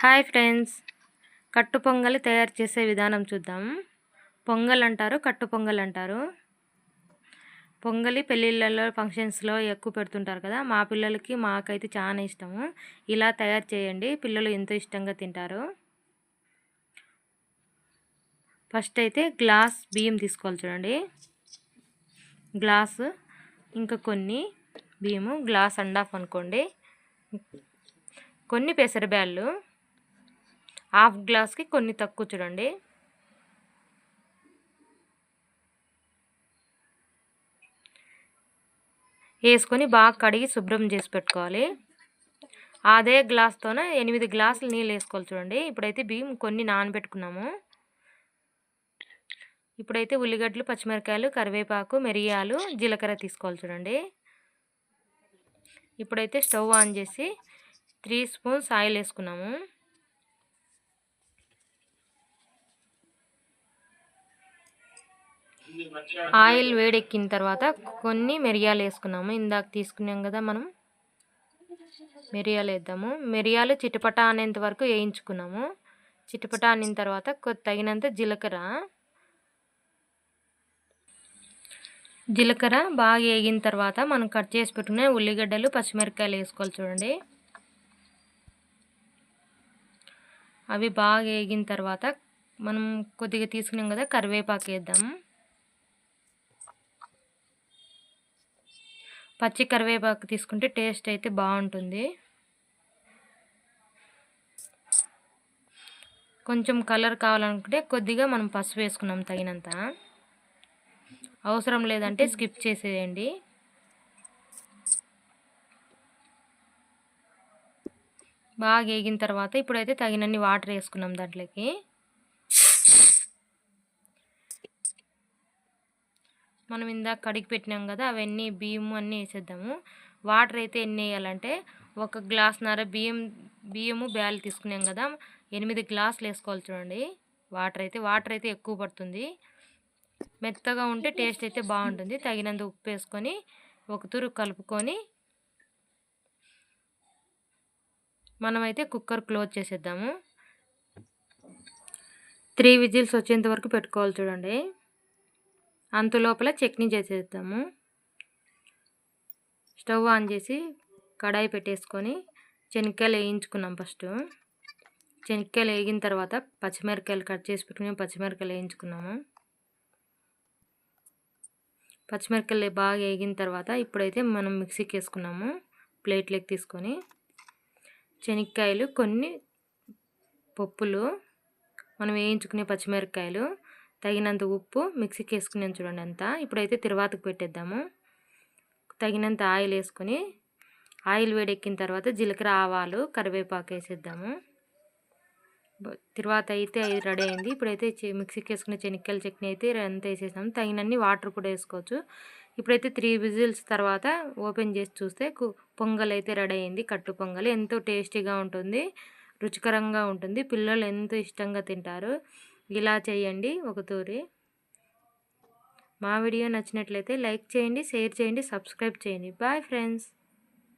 Hi friends. కట్టు పొంగలి తయారు చేసే విధానం చూద్దాం. పొంగల్ అంటారు కట్టు పొంగల్ అంటారు. పొంగలి పెళ్ళిళ్ళలో ఫంక్షన్స్లో ఎక్కువ పెడుతుంటారు కదా మా పిల్లలకి మాకైతే చాలా ఇష్టము. ఇలా తయారు చేయండి పిల్లలు ఎంతో ఇష్టంగా తింటారు. ఫస్ట్ అయితే గ్లాస్ బియ్యం తీసుకోవాలి చూడండి. గ్లాసు ఇంకా కొన్ని బియ్యము గ్లాస్ అండ్ హాఫ్ అనుకోండి. కొన్ని పెసరబ్యాళ్ళు. హాఫ్ గ్లాస్కి కొన్ని తక్కువ చూడండి. వేసుకొని బాగా కడిగి శుభ్రం చేసి పెట్టుకోవాలి. అదే గ్లాస్తోనే ఎనిమిది గ్లాసులు నీళ్ళు వేసుకోవాలి చూడండి. ఇప్పుడైతే బియ్యం కొన్ని నానబెట్టుకున్నాము. ఇప్పుడైతే ఉల్లిగడ్డలు పచ్చిమిరకాయలు కరివేపాకు మిరియాలు జీలకర్ర తీసుకోవాలి చూడండి. ఇప్పుడైతే స్టవ్ ఆన్ చేసి త్రీ స్పూన్స్ ఆయిల్ వేసుకున్నాము. ఆయిల్ వేడెక్కిన తర్వాత కొన్ని మిరియాలు వేసుకున్నాము. ఇందాక తీసుకున్నాం కదా మనం. మిరియాలు వేద్దాము. మిరియాలు చిటపట అనేంత వరకు వేయించుకున్నాము. చిటపట అనిన తర్వాత తగినంత జీలకర్ర. జీలకర్ర బాగా వేగిన తర్వాత మనం కట్ చేసి పెట్టుకునే ఉల్లిగడ్డలు పచ్చిమిరపకాయలు వేసుకోవాలి చూడండి. అవి బాగా వేగిన తర్వాత మనం కొద్దిగా తీసుకున్నాం కదా కరివేపాకు వేద్దాము పచ్చి కరివేపాకు తీసుకుంటే టేస్ట్ అయితే బాగుంటుంది. కొంచెం కలర్ కావాలనుకుంటే కొద్దిగా మనం పసుపు వేసుకున్నాం తగినంత. అవసరం లేదంటే స్కిప్ చేసేయండి. బాగా వేగిన తర్వాత ఇప్పుడైతే తగినన్ని వాటర్ వేసుకున్నాం దాంట్లోకి. మనం ఇందాక కడిగి పెట్టినాం కదా అవన్నీ బియ్యము అన్నీ వేసేద్దాము. వాటర్ అయితే ఎన్ని వేయాలంటే ఒక గ్లాస్న్నర బియ్యం బియ్యము బ్యాల్ తీసుకున్నాం కదా ఎనిమిది గ్లాసులు వేసుకోవాలి చూడండి. వాటర్ అయితే వాటర్ అయితే ఎక్కువ పడుతుంది. మెత్తగా ఉంటే టేస్ట్ అయితే బాగుంటుంది. తగినంత ఉప్పు వేసుకొని ఒక తురు కలుపుకొని మనమైతే కుక్కర్ క్లోజ్ చేసేద్దాము. త్రీ విజిల్స్ వచ్చేంత వరకు పెట్టుకోవాలి చూడండి. అంత లోపల చట్నీ చేసేద్దాము. స్టవ్ ఆన్ చేసి కడాయి పెట్టేసుకొని శనక్కాయలు వేయించుకున్నాం ఫస్ట్. శనక్కాయలు వేగిన తర్వాత పచ్చిమిరకాయలు కట్ చేసి పెట్టుకుని పచ్చిమిరకాయలు వేయించుకున్నాము. పచ్చిమిరకాయలు బాగా వేగిన తర్వాత ఇప్పుడైతే మనం మిక్సీకి వేసుకున్నాము ప్లేట్లోకి తీసుకొని. శనక్కాయలు కొన్ని పప్పులు మనం వేయించుకునే పచ్చిమిరకాయలు తగినంత ఉప్పు మిక్సీకి వేసుకున్నాను చూడండి అంతా. ఇప్పుడైతే తిరువాతకు పెట్టేద్దాము. తగినంత ఆయిల్ వేసుకొని ఆయిల్ వేడెక్కిన తర్వాత జీలకర్ర ఆవాలు కరివేపాకు వేసేద్దాము. తర్వాత అయితే రెడీ అయింది. ఇప్పుడైతే మిక్సీకి వేసుకునే చెనిక్కల చట్నీ అయితే అంతా వేసేసాం తగినన్ని వాటర్ కూడా వేసుకోవచ్చు. ఇప్పుడైతే త్రీ విజిల్స్ తర్వాత ఓపెన్ చేసి చూస్తే పొంగల్ అయితే రెడీ అయింది. కట్టు పొంగల్. ఎంతో టేస్టీగా ఉంటుంది. రుచికరంగా ఉంటుంది. పిల్లలు ఎంతో ఇష్టంగా తింటారు. ఇలా చేయండి ఒక తూరి మా వీడియో నచ్చినట్లయితే లైక్ చేయండి షేర్ చేయండి సబ్స్క్రైబ్ చేయండి. Bye friends.